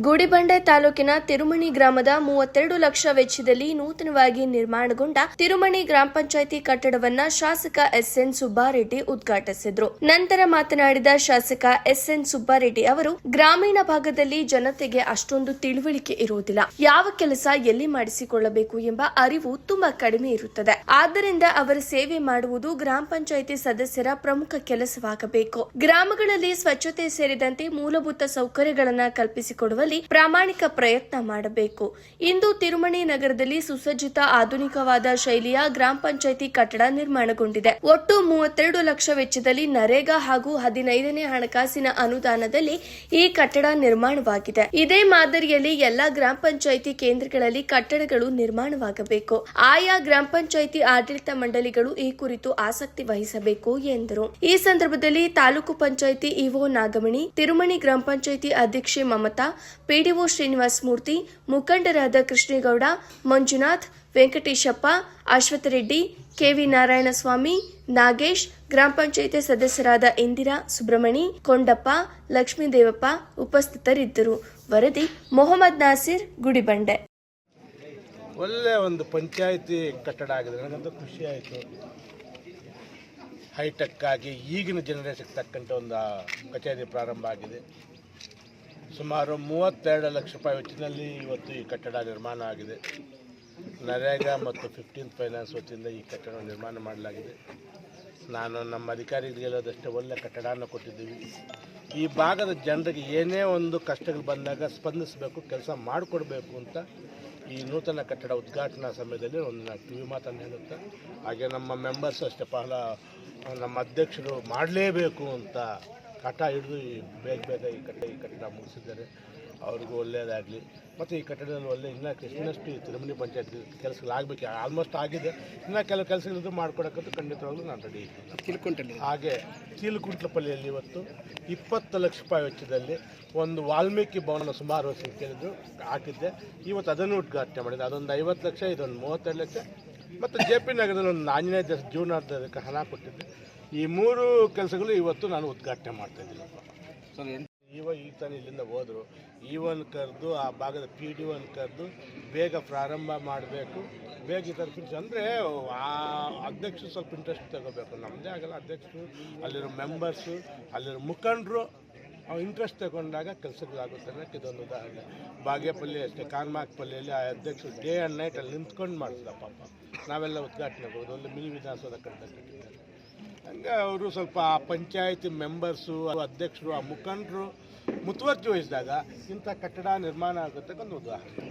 ಗುಡಿಬಂಡೆ ತಾಲೂಕಿನ ತಿರುಮಣಿ ಗ್ರಾಮದ ಮೂವತ್ತೆರಡು ಲಕ್ಷ ವೆಚ್ಚದಲ್ಲಿ ನೂತನವಾಗಿ ನಿರ್ಮಾಣಗೊಂಡ ತಿರುಮಣಿ ಗ್ರಾಮ ಪಂಚಾಯಿತಿ ಕಟ್ಟಡವನ್ನ ಶಾಸಕ ಎಸ್ಎನ್ ಸುಬ್ಬಾರೆಡ್ಡಿ ಉದ್ಘಾಟಿಸಿದ್ರು. ನಂತರ ಮಾತನಾಡಿದ ಶಾಸಕ ಎಸ್ಎನ್ ಸುಬ್ಬಾರೆಡ್ಡಿ ಅವರು, ಗ್ರಾಮೀಣ ಭಾಗದಲ್ಲಿ ಜನತೆಗೆ ಅಷ್ಟೊಂದು ತಿಳುವಳಿಕೆ ಇರುವುದಿಲ್ಲ. ಯಾವ ಕೆಲಸ ಎಲ್ಲಿ ಮಾಡಿಸಿಕೊಳ್ಳಬೇಕು ಎಂಬ ಅರಿವು ತುಂಬಾ ಕಡಿಮೆ ಇರುತ್ತದೆ. ಆದ್ದರಿಂದ ಅವರ ಸೇವೆ ಮಾಡುವುದು ಗ್ರಾಮ ಪಂಚಾಯಿತಿ ಸದಸ್ಯರ ಪ್ರಮುಖ ಕೆಲಸವಾಗಬೇಕು. ಗ್ರಾಮಗಳಲ್ಲಿ ಸ್ವಚ್ಛತೆ ಸೇರಿದಂತೆ ಮೂಲಭೂತ ಸೌಕರ್ಯಗಳನ್ನು ಕಲ್ಪಿಸಿಕೊಡುವಲ್ಲಿ ಪ್ರಾಮಾಣಿಕ ಪ್ರಯತ್ನ ಮಾಡಬೇಕು. ಇಂದು ತಿರುಮಣಿ ನಗರದಲ್ಲಿ ಸುಸಜ್ಜಿತ ಆಧುನಿಕವಾದ ಶೈಲಿಯ ಗ್ರಾಮ ಪಂಚಾಯಿತಿ ಕಟ್ಟಡ ನಿರ್ಮಾಣಗೊಂಡಿದೆ. ಒಟ್ಟು ಮೂವತ್ತೆರಡು ಲಕ್ಷ ವೆಚ್ಚದಲ್ಲಿ ನರೇಗಾ ಹಾಗೂ ಹದಿನೈದನೇ ಹಣಕಾಸಿನ ಅನುದಾನದಲ್ಲಿ ಈ ಕಟ್ಟಡ ನಿರ್ಮಾಣವಾಗಿದೆ. ಇದೇ ಮಾದರಿಯಲ್ಲಿ ಎಲ್ಲಾ ಗ್ರಾಮ ಪಂಚಾಯಿತಿ ಕೇಂದ್ರಗಳಲ್ಲಿ ಕಟ್ಟಡಗಳು ನಿರ್ಮಾಣವಾಗಬೇಕು. ಆಯಾ ಗ್ರಾಮ ಪಂಚಾಯಿತಿ ಆಡಳಿತ ಮಂಡಳಿಗಳು ಈ ಕುರಿತು ಆಸಕ್ತಿ ವಹಿಸಬೇಕು ಎಂದರು. ಈ ಸಂದರ್ಭದಲ್ಲಿ ತಾಲೂಕು ಪಂಚಾಯಿತಿ ಇಒ ನಾಗಮಣಿ, ತಿರುಮಣಿ ಗ್ರಾಮ ಪಂಚಾಯಿತಿ ಅಧ್ಯಕ್ಷೆ ಮಮತಾ ಪಿಡಿಒ ಶ್ರೀನಿವಾಸ ಮೂರ್ತಿ, ಮುಖಂಡರಾದ ಕೃಷ್ಣೇಗೌಡ, ಮಂಜುನಾಥ್, ವೆಂಕಟೇಶಪ್ಪ ಅಶ್ವಥರೆಡ್ಡಿ ಕೆವಿ ನಾರಾಯಣಸ್ವಾಮಿ, ನಾಗೇಶ್, ಗ್ರಾಮ ಪಂಚಾಯಿತಿ ಸದಸ್ಯರಾದ ಇಂದಿರಾ ಸುಬ್ರಹ್ಮಣಿ, ಕೊಂಡಪ್ಪ, ಲಕ್ಷ್ಮೀದೇವಪ್ಪ ಉಪಸ್ಥಿತರಿದ್ದರು. ವರದಿ ಮೊಹಮ್ಮದ್ ನಾಸಿರ್, ಗುಡಿಬಂಡೆ. ಒಳ್ಳೆ ಒಂದು ಪಂಚಾಯಿತಿ ಕಟ್ಟಡ ಆಗಿದೆ. ನನಗಂತೂ ಖುಷಿ ಆಯಿತು. ಹೈಟೆಕ್ ಆಗಿ ಈಗಿನ ಜನರೇಷನ್ಗೆ ತಕ್ಕಂಥ ಒಂದು ಕಚೇರಿ ಪ್ರಾರಂಭ ಆಗಿದೆ. ಸುಮಾರು ಮೂವತ್ತೆರಡು ಲಕ್ಷ ರೂಪಾಯಿ ವೆಚ್ಚಿನಲ್ಲಿ ಇವತ್ತು ಈ ಕಟ್ಟಡ ನಿರ್ಮಾಣ ಆಗಿದೆ. ನರೇಗಾ ಮತ್ತು ಫಿಫ್ಟೀನ್ತ್ ಫೈನಾನ್ಸ್ ವತಿಯಿಂದ ಈ ಕಟ್ಟಡ ನಿರ್ಮಾಣ ಮಾಡಲಾಗಿದೆ. ನಾನು ನಮ್ಮ ಅಧಿಕಾರಿಗಳಿಗೆಲ್ಲದಷ್ಟೇ ಒಳ್ಳೆಯ ಒಳ್ಳೆ ಕಟ್ಟಡನ ಕೊಟ್ಟಿದ್ದೀವಿ. ಈ ಭಾಗದ ಜನರಿಗೆ ಏನೇ ಒಂದು ಕಷ್ಟಗಳು ಬಂದಾಗ ಸ್ಪಂದಿಸಬೇಕು, ಕೆಲಸ ಮಾಡಿಕೊಡ್ಬೇಕು ಅಂತ ಈ ನೂತನ ಕಟ್ಟಡ ಉದ್ಘಾಟನಾ ಸಮಯದಲ್ಲಿ ಒಂದು ನಾನು ಕಿವಿ ಮಾತನ್ನು ಹೇಳುತ್ತೆ, ಹಾಗೆ ನಮ್ಮ ಮೆಂಬರ್ಸ್ ಅಷ್ಟೇ, ಬಹಳ ನಮ್ಮ ಅಧ್ಯಕ್ಷರು ಮಾಡಲೇಬೇಕು ಅಂತ ಹಠ ಹಿಡಿದು ಈ ಬೇಗ ಬೇಗ ಈ ಕಟ್ಟ ಈ ಕಟ್ಟಡ ಮುಗಿಸಿದ್ದಾರೆ. ಅವ್ರಿಗೂ ಒಳ್ಳೆಯದಾಗಲಿ ಮತ್ತು ಈ ಕಟ್ಟಡದಲ್ಲಿ ಒಳ್ಳೆ ಇನ್ನೂ ಇನ್ನಷ್ಟು ಈ ತಿರುಮಣಿ ಪಂಚಾಯತ್ ಕೆಲಸಗಳಾಗಬೇಕು ಆಲ್ಮೋಸ್ಟ್ ಆಗಿದೆ. ಇನ್ನೂ ಕೆಲವು ಕೆಲಸಗಳಿದ್ದು ಮಾಡ್ಕೊಡಕ್ಕಂತೂ ಖಂಡಿತವಾಗ್ಲೂ ನಾನು ರೆಡಿ ಇದ್ದೀನಿ. ಹಾಗೆ ಕೀಲುಕುಂಟ್ಲಪಲ್ಲಿಯಲ್ಲಿ ಇವತ್ತು ಇಪ್ಪತ್ತು ಲಕ್ಷ ರೂಪಾಯಿ ವೆಚ್ಚದಲ್ಲಿ ಒಂದು ವಾಲ್ಮೀಕಿ ಭವನ ಸುಮಾರು ವರ್ಷ ಕೇಳಿದ್ರು ಹಾಕಿದ್ದೆ. ಇವತ್ತು ಅದನ್ನು ಉದ್ಘಾಟನೆ ಮಾಡಿದೆ ಅದೊಂದು ಐವತ್ತು ಲಕ್ಷ ಇದೊಂದು ಮೂವತ್ತೆರಡು ಲಕ್ಷ. ಮತ್ತು ಜೆ ಪಿ ನಗರದಲ್ಲಿ ಒಂದು ಆಂಜನೇಯ ದೇಶ ಜೀವನಾರ್ಧಕ್ಕೆ ಹಣ ಕೊಟ್ಟಿದ್ದೆ. ಈ ಮೂರು ಕೆಲಸಗಳು ಇವತ್ತು ನಾನು ಉದ್ಘಾಟನೆ ಮಾಡ್ತಾ ಇದ್ದೀನಿ. ಸರ್ ಏನು ಇವ ಈಗ ತಾನೇ ಇಲ್ಲಿಂದ ಹೋದರು. ಇವನ್ ಕರೆದು ಆ ಭಾಗದ ಪಿ ಡಿ ಒನ್ ಕರೆದು ಬೇಗ ಪ್ರಾರಂಭ ಮಾಡಬೇಕು. ಬೇಗ ಈ ಥರ ಅಂದರೆ ಆ ಅಧ್ಯಕ್ಷರು ಸ್ವಲ್ಪ ಇಂಟ್ರೆಸ್ಟ್ ತಗೋಬೇಕು. ನಮ್ಮದೇ ಆಗಲ್ಲ ಅಧ್ಯಕ್ಷರು ಅಲ್ಲಿರೋ ಮೆಂಬರ್ಸು ಅಲ್ಲಿರೋ ಮುಖಂಡರು ಇಂಟ್ರೆಸ್ಟ್ ತಗೊಂಡಾಗ ಕೆಲಸಗಳಾಗುತ್ತೆ ಅನ್ನೋಕ್ಕೆ ಇದೊಂದು ಉದಾಹರಣೆ. ಬಾಗೇಪಲ್ಲಿ ಅಷ್ಟೇ ಕಾರ್ಮಾಕ್ಪಲ್ಲಿಯಲ್ಲಿ ಆ ಅಧ್ಯಕ್ಷರು ಡೇ ಆ್ಯಂಡ್ ನೈಟ್ ಅಲ್ಲಿ ನಿಂತ್ಕೊಂಡು ಮಾಡಿಸಿದ ಪಾಪ. ನಾವೆಲ್ಲ ಉದ್ಘಾಟನೆ ಹೋಗೋದು ಒಂದು ಮಿನಿ ವಿಧಾನಸೌಧ ಕಟ್ಟಿದ್ದಾರೆ ಹಂಗೆ ಅವರು ಸ್ವಲ್ಪ ಆ ಪಂಚಾಯತಿ ಮೆಂಬರ್ಸು, ಅಧ್ಯಕ್ಷರು, ಆ ಮುಖಂಡರು ಮುತುವರ್ಜಿ ವಹಿಸಿದಾಗ ಇಂಥ ಕಟ್ಟಡ ನಿರ್ಮಾಣ ಆಗುತ್ತೆ ಒಂದು ಉದಾಹರಣೆ.